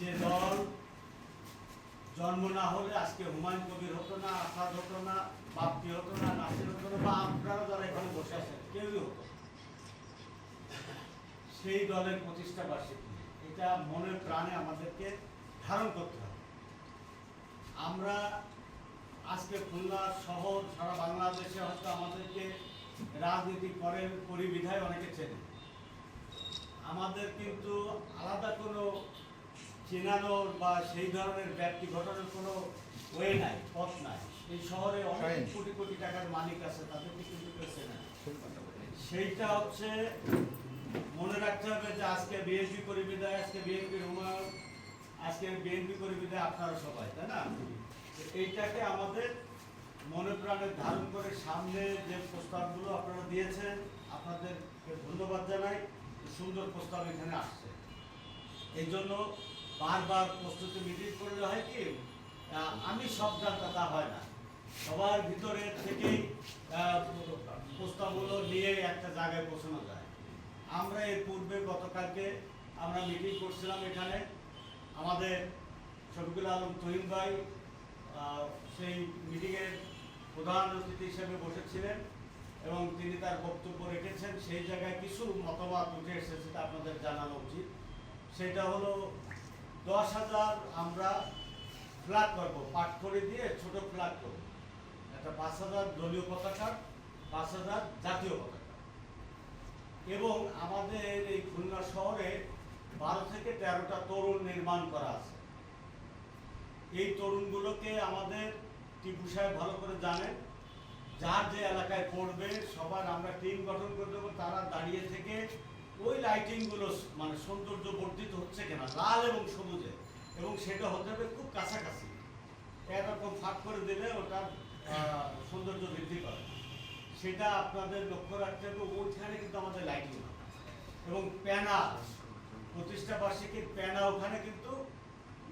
যে দল জন্ম না হলে আজকে হুমায়ুন কবির হতো না আসাদ হতো না, বাপ্পি হতো না, নাসির হতো না, বা আপনারা যারা এখানে বসে আছেন কেউই হতো সেই দলের প্রতিষ্ঠা বার্ষিকী, এটা মনের প্রাণে আমাদেরকে ধারণ করতে হবে। আমরা আজকে খুলনা শহর, সারা বাংলাদেশে হয়তো আমাদেরকে রাজনীতি করেন পরিবিধায় অনেকে চেনে আমাদের কিন্তু আলাদা কোনো চেনানোর বা সেই ধরনের ব্যক্তি ঘটনার কোনো ওয়ে নাই পথ নাই। এই শহরে অনেক কোটি কোটি টাকার মালিক আছে তাদেরকে কিন্তু কেউ চেনে সেইটা হচ্ছে মনে রাখতে হবে যে আজকে বিএনপি করি বিদায় আজকে বিএনপি হুমায়ুন আজকে বিএনপি করি বিদায় আপনারা সবাই তাই না? এইটাকে আমাদের মনে প্রাণে ধারণ করে সামনে যে প্রস্তাবগুলো আপনারা দিয়েছেন আপনাদেরকে ধন্যবাদ জানাই। সুন্দর প্রস্তাব এখানে আসছে। এই জন্য বারবার প্রস্তুতি মিটিং করলে হয় কি আমি সব জানতা, তা হয় না। সবার ভিতরে থেকেই প্রস্তাবগুলো নিয়ে একটা জায়গায় পৌঁছানো যায়। আমরা এর পূর্বে গতকালকে আমরা মিটিং করছিলাম এখানে। আমাদের শফিকুল আলম তহিম ভাই সেই মিটিংয়ের প্রধান অতিথি হিসেবে বসেছিলেন এবং তিনি তার বক্তব্য রেখেছেন। সেই জায়গায় কিছু মতামত উঠে এসেছে, সেটা আপনাদের জানানো উচিত। সেটা হলো দশ হাজার আমরা ফ্ল্যাগ করব, পাট করে দিয়ে ছোট ফ্ল্যাগ করব। একটা পাঁচ হাজার দলীয় পতাকা, পাঁচ হাজার জাতীয় পতাকা। এবং আমাদের এই খুলনা শহরে বারো থেকে তেরোটা তরুণ নির্মাণ করা আছে। এই তরুণগুলোকে আমাদের টিপু সাহেব ভালো করে জানেন। যার যে এলাকায় পড়বে, সবার আমরা টিম গঠন করে দেবো, তারা দাঁড়িয়ে থেকে ওই লাইটিংগুলো মানে সৌন্দর্য বর্ধিত হচ্ছে কিনা লাল এবং সবুজে এবং সেটা হতে হবে খুব কাছাকাছি। এরকম ফাঁক করে দিলে ওটার সৌন্দর্য বৃদ্ধি করে সেটা আপনাদের লক্ষ্য রাখতে হবে ওইখানে কিন্তু আমাদের লাইটিং এবং প্যানা প্রতিষ্ঠা বার্ষিকীর প্যানা ওখানে কিন্তু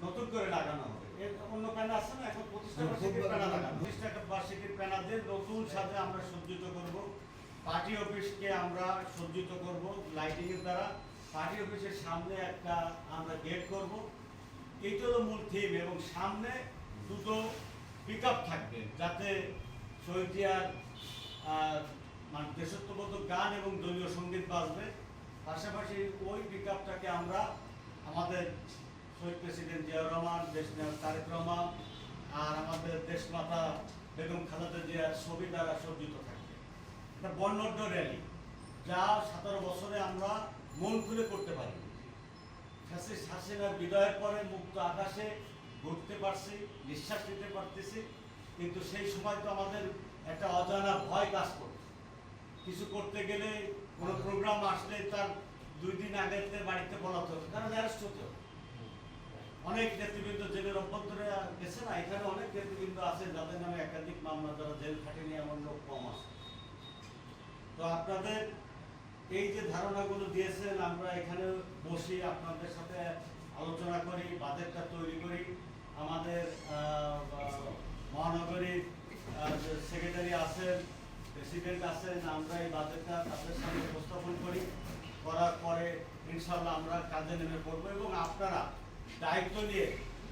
নতুন করে লাগানো হবে। এর অন্য প্যানা আছে না? এখন প্রতিষ্ঠা বার্ষিকীর প্যানা লাগানো। প্রতিষ্ঠা বার্ষিকীর প্যানা দিয়ে নতুন সাথে আমরা সজ্জিত করব। পার্টি অফিসকে আমরা সজ্জিত করব লাইটিং এর দ্বারা। পার্টি অফিসের সামনে একটা আমরা গেট করব। এইটা হলো মূল থিম এবং সামনে দুটো পিক থাকবে যাতে শহীদ জিয়ার মানে দেশত্ববোধক গান এবং দলীয় সংগীত বাজবে। পাশাপাশি ওই পিক আমরা আমাদের শহীদ প্রেসিডেন্ট জিয়াউর রহমান, দেশ তারেক রহমান আর আমাদের দেশমাতা বেগম খালেদা জিয়ার ছবি দ্বারা সজ্জিত থাকবে। একটা বর্ণাঢ্য র্যালি যা সতেরো বছরে আমরা মন খুলে করতে পারি। ফ্যাসিস্ট হাসিনার বিদায়ের পরে মুক্ত আকাশে ঘুরতে পারছি, নিঃশ্বাস নিতে পারতেছি, কিন্তু সেই সময় তো আমাদের একটা অজানা ভয় কাজ করছে কিছু করতে গেলে কোনো প্রোগ্রাম আসলে তার দুই দিন আগে বাড়িতে বলা হতো, কারণ অ্যারেস্ট হতে হতো। অনেক নেতৃবৃন্দ জেলের অভ্যন্তরে গেছে না, এখানে অনেক নেতৃবৃন্দ আছে যাদের নামে একাধিক মামলা, যারা জেল খাটেনি, এমন লোক কম আছে। তো আপনাদের এই যে ধারণাগুলো দিয়েছেন, আমরা এখানে বসি, আপনাদের সাথে আলোচনা করি, বাজেটটা তৈরি করি। আমাদের মহানগরীর সেক্রেটারি আছেন, প্রেসিডেন্ট আছেন, আমরা এই বাজেটটা তাদের সামনে উপস্থাপন করি। করার পরে ইনশাল্লাহ আমরা কাজে নেমে পড়ব এবং আপনারা দায়িত্ব নিয়ে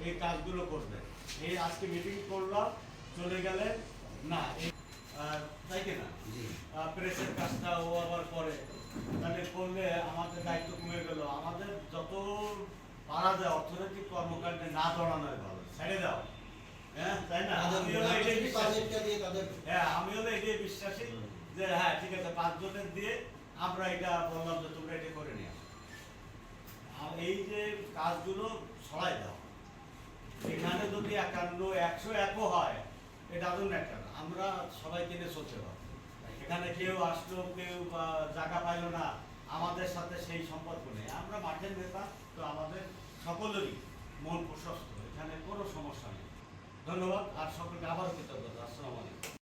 এই কাজগুলো করবেন। এই আজকে মিটিং করলাম, চলে গেলেন। না তাই কি না? প্রেসের কাজটা ও আবার করে। তাহলে করলে আমাদের দায়িত্ব কমে গেল। আমাদের যত পারা যায় অর্থনৈতিক কর্মকাণ্ডে না জড়ানোই ভালো। ছেড়ে দাও। হ্যাঁ তাই না? হ্যাঁ আমি হলো এটাই বিশ্বাসী যে হ্যাঁ ঠিক আছে পাঁচজনের দিয়ে আমরা এটা বললাম যে তোমরা এটা করে নিয়ে আর এই যে কাজগুলো ছড়াই দাও। এখানে যদি একান্ন একশো একও হয় এটা আদৌ একটা আমরা সবাই নিয়ে চলতে পারব। এখানে কেউ আসলো, কেউ বা জায়গা পাইল না, আমাদের সাথে সেই সম্পর্ক নেই। আমরা মাঠের নেতা, তো আমাদের সকলেরই মন প্রশস্ত। এখানে কোনো সমস্যা নেই। ধন্যবাদ, আর সকলকে আবারও কৃতজ্ঞতা। আসসালামু আলাইকুম।